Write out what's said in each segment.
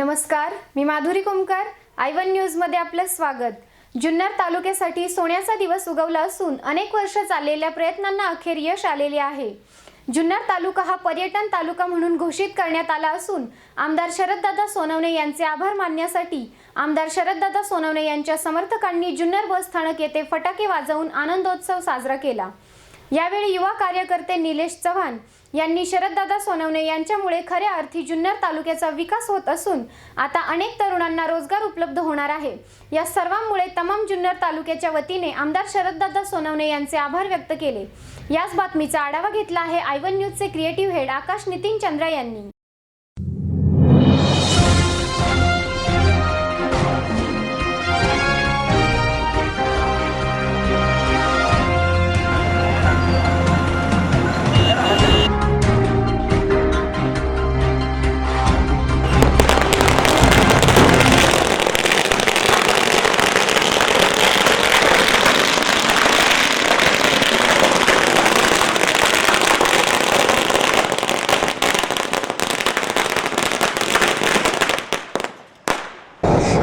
नमस्कार मी Madhuri Kumkar I one न्यूजमध्ये आपलं स्वागत. जुन्नर तालुक्यासाठी सोन्याचा दिवस उगवला असून अनेक वर्ष चाललेल्या प्रयत्नांना अखेर यश आलेले आहे. जुन्नर तालुका हा पर्यटन तालुका म्हणून घोषित करण्यात आला असून आमदार शरददादा सोनवणे यांचे आभार मानण्यासाठी आमदार शरददादा सोनवणे यांच्या समर्थकांनी जुन्नर बस स्थानक येथे फटाके वाजवून आनंदोत्सव साजरा केला. यावेळी युवा कार्यकर्ते निलेश चव्हाण यांनी शरददादा सोनवणे यांच्यामुळे खऱ्या अर्थी जुन्नर तालुक्याचा विकास होत असून आता अनेक तरुणांना रोजगार उपलब्ध होणार आहे. या सर्वांमुळे तमाम जुन्नर तालुक्याच्या वतीने आमदार शरददादा सोनवणे यांचे आभार व्यक्त केले. याच बातमीचा आढावा घेतला आहे आयवन न्यूजचे क्रिएटिव्ह हेड आकाश नितीन चंद्र यांनी.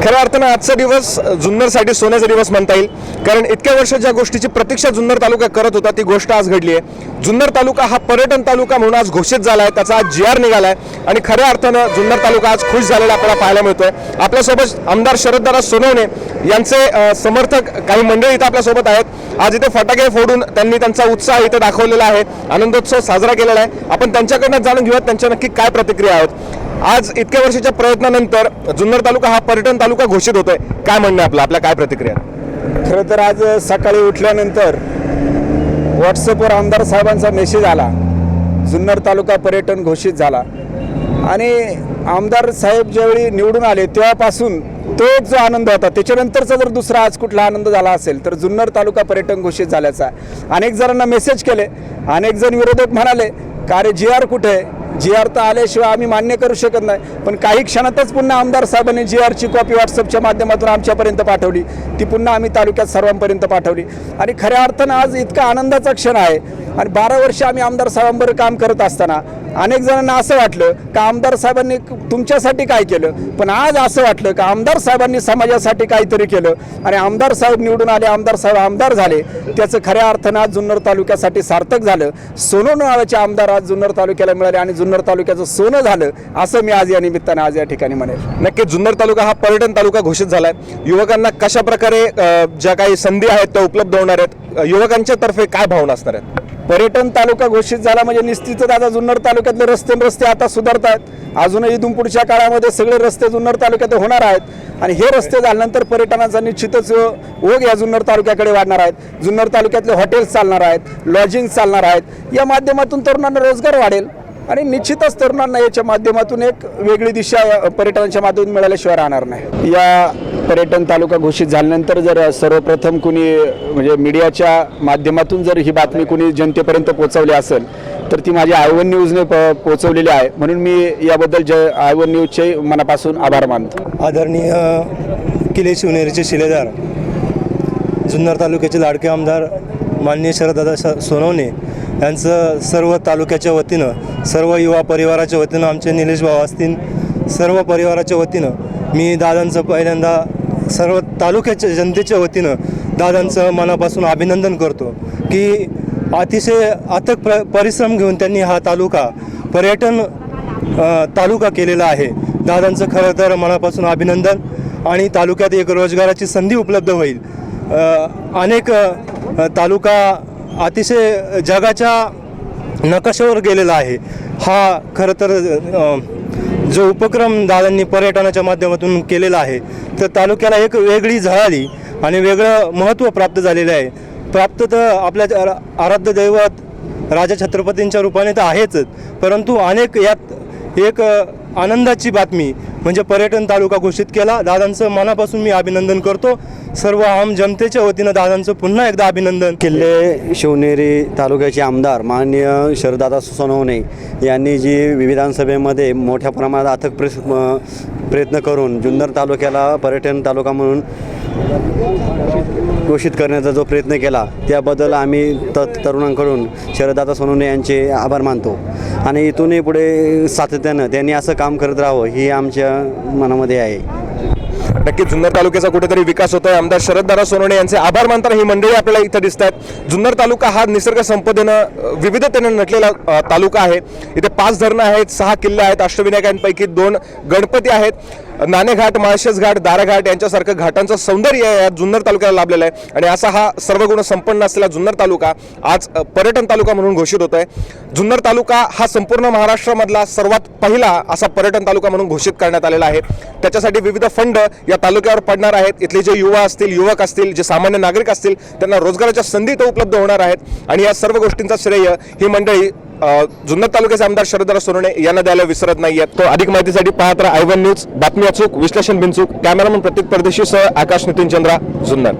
खऱ्या अर्थानं आजचा दिवस जुन्नरसाठी सोन्याचा दिवस म्हणता येईल. कारण इतक्या वर्ष ज्या गोष्टीची प्रतीक्षा जुन्नर तालुका करत होता ती गोष्ट आज घडली आहे. जुन्नर तालुका हा पर्यटन तालुका म्हणून आज घोषित झाला आहे त्याचा आज जी आर निघाला आहे आणि खऱ्या अर्थानं जुन्नर तालुका आज खुश झालेला आपल्याला पाहायला मिळतोय. आपल्यासोबत आमदार शरददादा सोनवणे यांचे समर्थक काही मंडळी इथं आपल्यासोबत आहेत. आज इथे फटाके फोडून त्यांनी त्यांचा उत्साह इथं दाखवलेला आहे. आनंदोत्सव साजरा केलेला आहे. आपण त्यांच्याकडनं जाणून घेऊयात त्यांच्या नक्की काय प्रतिक्रिया आहेत. आज इतक्या वर्षाच्या प्रयत्नानंतर जुन्नर तालुका हा पर्यटन तालुका घोषित होतोय. काय म्हणणं आपलं? आपल्या काय प्रतिक्रिया? खरं तर आज सकाळी उठल्यानंतर व्हॉट्सअपवर आमदार साहेबांचा मेसेज आला. जुन्नर तालुका पर्यटन घोषित झाला. आणि आमदार साहेब ज्यावेळी निवडून आले तेव्हापासून तो एक जो आनंद होता त्याच्यानंतरचा जर दुसरा आज कुठला आनंद झाला असेल तर जुन्नर तालुका पर्यटन घोषित झाल्याचा. अनेक जणांना मेसेज केले. अनेक जण विरोधक म्हणाले का रे जी आर कुठे जी आर तर आल्याशिवाय आम्ही मान्य करू शकत नाही. पण काही क्षणातच पुन्हा आमदार साहेबांनी जी आरची कॉपी व्हॉट्सअपच्या माध्यमातून आमच्यापर्यंत पाठवली. ती पुन्हा आम्ही तालुक्यात सर्वांपर्यंत पाठवली. आणि खऱ्या अर्थानं आज इतका आनंदाचा क्षण आहे. आणि बारा वर्ष आम्ही आमदार साहेबांबरोबर काम करत असताना अनेक जणांना असं वाटलं का आमदार साहेबांनी तुमच्यासाठी काय केलं? पण आज असं वाटलं का आमदार साहेबांनी समाजासाठी काहीतरी केलं? आणि आमदार साहेब निवडून आले आमदार साहेब आमदार झाले त्याचं खऱ्या अर्थानं आज जुन्नर तालुक्यासाठी सार्थक झालं. सोनं नावाचे आमदार आज जुन्नर तालुक्याला मिळाले आणि जुन्नर तालुक्याचं सोनं झालं असं मी आज या निमित्तानं आज या ठिकाणी म्हणेल. नक्की जुन्नर तालुका हा पर्यटन तालुका घोषित झाला आहे युवकांना कशा प्रकारे ज्या काही संधी आहेत त्या उपलब्ध होणार आहेत युवकांच्या तर्फे काय भावना असणार आहेत? पर्यटन तालुका घोषित झाला म्हणजे निश्चितच आता जुन्नर तालुक्यातले रस्ते रस्ते आता सुधारत आहेत अजूनही इथून पुढच्या काळामध्ये सगळे रस्ते जुन्नर तालुक्यात होणार आहेत. आणि हे रस्ते झाल्यानंतर पर्यटनाचा निश्चितच ओघ या जुन्नर तालुक्याकडे वाढणार आहेत. जुन्नर तालुक्यातले हॉटेल्स चालणार आहेत लॉजिंग चालणार आहेत. या माध्यमातून तरुणांना रोजगार वाढेल. आणि निश्चितच तरुणांना याच्या माध्यमातून एक वेगळी दिशा पर्यटनाच्या माध्यमातून मिळाल्याशिवाय राहणार नाही. या पर्यटन तालुका घोषित झाल्यानंतर जर सर्वप्रथम कुणी म्हणजे मीडियाच्या माध्यमातून जर ही बातमी कुणी जनतेपर्यंत पोहोचवली असेल तर ती माझ्या आयवन न्यूजने प पोहोचवलेली आहे. म्हणून मी याबद्दल ज आयवन न्यूजचे मनापासून आभार मानतो. आदरणीय किले शिवनेरीचे शिलेदार जुन्नर तालुक्याचे लाडके आमदार माननीय शरददादा स सोनवणे यांचं सर्व तालुक्याच्या वतीनं सर्व युवा परिवाराच्या वतीनं आमचे निलेश भाऊ असतील सर्व परिवाराच्या वतीनं मी दादांचं पहिल्यांदा सर्व तालुक्याच्या जनतेच्या वतीनं दादांचं मनापासून अभिनंदन करतो की अतिशय अथक प्र परिश्रम घेऊन त्यांनी हा तालुका पर्यटन तालुका केलेला आहे. दादांचं खरं तर मनापासून अभिनंदन आणि तालुक्यात एक रोजगाराची संधी उपलब्ध होईल. अनेक तालुका अतिशय जगाच्या नकाशावर गेलेला आहे. हा खरं तर जो उपक्रम दादांनी पर्यटनाच्या माध्यमातून केलेला आहे तर तालुक्याला एक वेगळी झळाली आणि वेगळं महत्त्व प्राप्त झालेलं आहे. प्राप्त तर आपल्या आराध्य दैवत राजा छत्रपतींच्या रूपाने तर आहेच परंतु अनेक यात एक आनंदाची बातमी म्हणजे पर्यटन तालुका घोषित केला. दादांचं मनापासून मी अभिनंदन करतो. सर्व आम जनतेच्या वतीनं दादांचं पुन्हा एकदा अभिनंदन. किल्ले शिवनेरी तालुक्याचे आमदार माननीय शरदादा सोनवणे यांनी जी विधानसभेमध्ये मोठ्या प्रमाणात अथक प्र प्रयत्न करून जुन्नर तालुक्याला पर्यटन तालुका म्हणून घोषित करण्याचा जो प्रयत्न केला त्याबद्दल आम्ही त तरुणांकडून शरदादा सोनवणे यांचे आभार मानतो. आणि इथूनही पुढे सातत्यानं त्यांनी असं काम करत राहावं ही आमच्या मनामध्ये आहे. नक्कीच जुन्नर तालुक्याचा कुठेतरी विकास होतोय. आमदार शरददादा सोनवणे यांचे आभार मानताना ही मंडळी आपल्याला इथं दिसत आहेत जुन्नर तालुका हा निसर्ग संपदेनं विविधतेनं नटलेला तालुका आहे. इथे पाच धरणं आहेत सहा किल्ले आहेत अष्टविनायकांपैकी दोन गणपती आहेत. नाणेघाट माळशेज घाट दाराघाट यांच्यासारखं घाटांचं सौंदर्य या जुन्नर तालुक्याला लाभलेलं आहे. आणि असा हा सर्व गुण संपन्न असलेला जुन्नर तालुका आज पर्यटन तालुका म्हणून घोषित होतोय. जुन्नर तालुका हा संपूर्ण महाराष्ट्रामधला सर्वात पहिला असा पर्यटन तालुका म्हणून घोषित करण्यात आलेला आहे. त्याच्यासाठी विविध फंड या तालुक्यावर पडणार आहेत. इथले जे युवा असतील युवक असतील जे सामान्य नागरिक असतील त्यांना रोजगाराच्या संधी तो उपलब्ध होणार आहेत. आणि या सर्व गोष्टींचा श्रेय ही मंडळी जुन्नर तालुक्याचे आमदार शरदराव सोनवणे यांना द्यायला विसरत नाहीयेत तो अधिक माहितीसाठी पाहत राहा. आयवन न्यूज बातमी अचूक विश्लेषण बिनचूक. कॅमेरामन प्रत्येक परदेशी सह आकाश नितीन चंद्रा जुन्नर.